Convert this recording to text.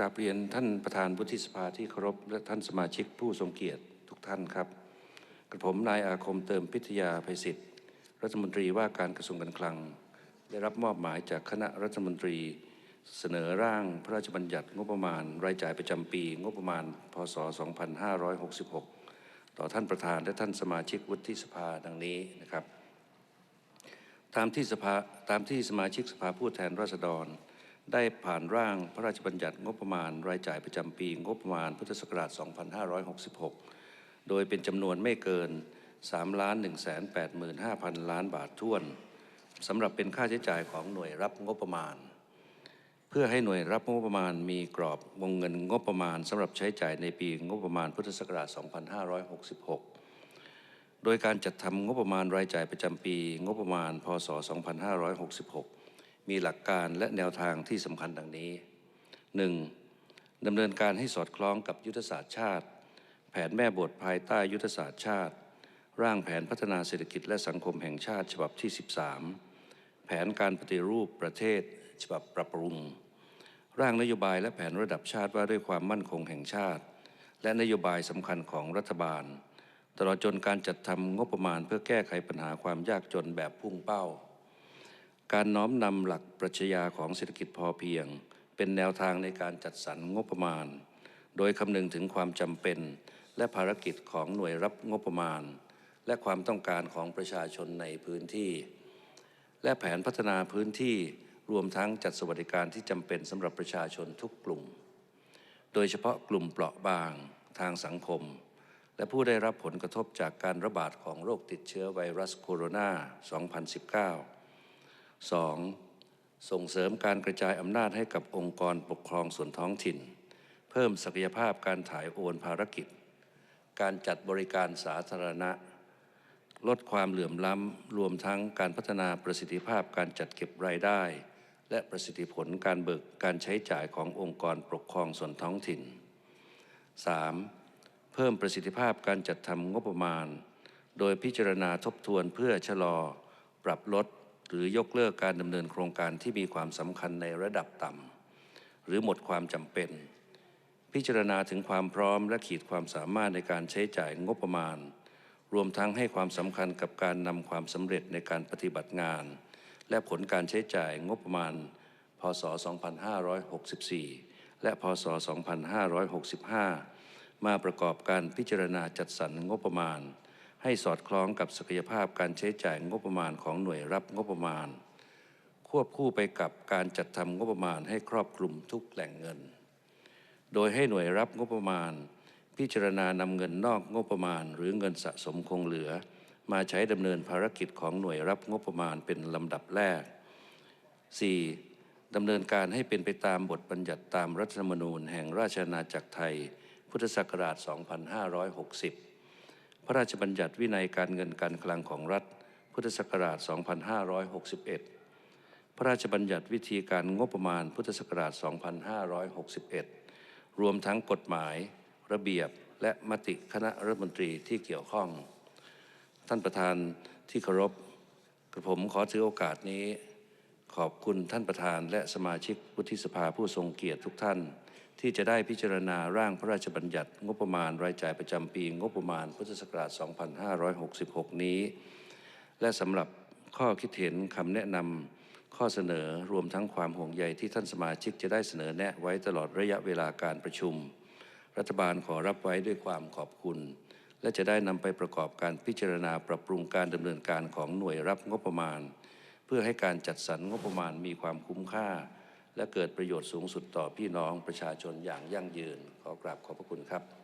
กราบเรียนท่านประธานวุฒิสภาที่เคารพและท่านสมาชิกผู้ทรงเกียรติทุกท่านครับ กระผมนายอาคมเติมพิทยาภัยศิษฐ์รัฐมนตรีว่าการกระทรวงการคลัง ได้รับมอบหมายจากคณะรัฐมนตรี เสนอร่างพระราชบัญญัติงบประมาณ รายจ่ายประจำปี งบประมาณ พศ 2566 ต่อท่านประธานและท่านสมาชิกวุฒิสภาดังนี้นะครับ ตามที่สภาตามที่สมาชิกสภาผู้แทนราษฎร ได้ผ่านร่างพระราชบัญญัติงบประมาณรายจ่ายประจำปีงบประมาณพุทธศักราช 2566 โดยเป็นจำนวนไม่เกิน3 1 8 5 0 0 0 ล้านบาทท้วนสำหรับเป็นค่าใช้จ่ายของหน่วยรับงบประมาณ เพื่อให้หน่วยรับงบประมาณมีกรอบวงเงินงบประมาณสำหรับใช้จ่ายในปีงบประมาณพุทธศักราช 2566โดยการจัดทำงบประมาณรายจ่ายประจำปี งบประมาณ พศ 2566 มีหลักการและแนวทางที่สำคัญดังนี้ 1. ดำเนินการให้สอดคล้องกับยุทธศาสตร์ชาติ แผนแม่บทภายใต้ยุทธศาสตร์ชาติ ร่างแผนพัฒนาเศรษฐกิจและสังคมแห่งชาติฉบับที่ 13 แผนการปฏิรูปประเทศ ฉบับปรับปรุง ร่างนโยบายและแผนระดับชาติว่าด้วยความมั่นคงแห่งชาติ และนโยบายสำคัญของรัฐบาล ตลอดจนการจัดทำงบประมาณเพื่อแก้ไขปัญหาความยากจนแบบพุ่งเป้า การน้อมนำหลักปรัชญาของเศรษฐกิจพอเพียง เป็นแนวทางในการจัดสรรงบประมาณ โดยคำนึงถึงความจำเป็น และภารกิจของหน่วยรับงบประมาณ และความต้องการของประชาชนในพื้นที่ และแผนพัฒนาพื้นที่รวมทั้งจัดสวัสดิการที่จำเป็นสำหรับประชาชนทุกกลุ่ม โดยเฉพาะกลุ่มเปราะบางทางสังคม และผู้ได้รับผลกระทบจากการระบาดของโรคติดเชื้อไวรัสโคโรนา 2019 2. ส่งเสริมการกระจายอำนาจให้กับองค์กรปกครองส่วนท้องถิ่น เพิ่มศักยภาพการถ่ายโอนภารกิจ การจัดบริการสาธารณะ ลดความเหลื่อมล้ำ รวมทั้งการพัฒนาประสิทธิภาพการจัดเก็บรายได้ และประสิทธิผลการเบิกการใช้จ่ายขององค์กรปกครองส่วนท้องถิ่น 3. เพิ่มประสิทธิภาพการจัดทำงบประมาณ โดยพิจารณาทบทวนเพื่อชะลอ ปรับลด หรือยกเลิกการดำเนินโครงการที่มีความสำคัญในระดับต่ำหรือหมดความจำเป็น พิจารณาถึงความพร้อมและขีดความสามารถในการใช้จ่ายงบประมาณ รวมทั้งให้ความสำคัญกับการนำความสำเร็จในการปฏิบัติงาน และผลการใช้จ่ายงบประมาณ พศ 2564 และพศ 2565 มาประกอบการพิจารณาจัดสรรงบประมาณ ให้สอดคล้องกับศักยภาพการใช้จ่ายงบประมาณของหน่วยรับงบประมาณ ควบคู่ไปกับการจัดทำงบประมาณให้ครอบคลุมทุกแหล่งเงิน โดยให้หน่วยรับงบประมาณ พิจารณานำเงินนอกงบประมาณ หรือเงินสะสมคงเหลือ มาใช้ดำเนินภารกิจของหน่วยรับงบประมาณเป็นลำดับแรก 4. ดำเนินการให้เป็นไปตามบทบัญญัติตามรัฐธรรมนูญแห่งราชอาณาจักรไทย พุทธศักราช 2560 พระราชบัญญัติวินัยการเงินการคลังของรัฐ พุทธศักราช 2561 พระราชบัญญัติวิธีการงบประมาณพุทธศักราช 2561 รวมทั้งกฎหมาย ระเบียบและมติคณะรัฐมนตรีที่เกี่ยวข้อง ท่านประธานที่เคารพกระผมขอถือโอกาสนี้ ขอบคุณท่านประธานและสมาชิกวุฒิสภาผู้ทรงเกียรติทุกท่าน ที่จะได้พิจารณาร่างพระราชบัญญัติ งบประมาณรายจ่ายประจำปี งบประมาณพุทธศักราช 2566 นี้ และสำหรับข้อคิดเห็นคำแนะนำข้อเสนอรวมทั้งความห่วงใยที่ท่านสมาชิกจะได้เสนอแนะไว้ตลอดระยะเวลาการประชุม รัฐบาลขอรับไว้ด้วยความขอบคุณ และจะได้นำไปประกอบการพิจารณาปรับปรุงการดำเนินการของหน่วยรับงบประมาณ เพื่อให้การจัดสรรงบประมาณมีความคุ้มค่า และเกิดประโยชน์สูงสุดต่อพี่น้องประชาชนอย่างยั่งยืน ขอกราบขอบพระคุณครับ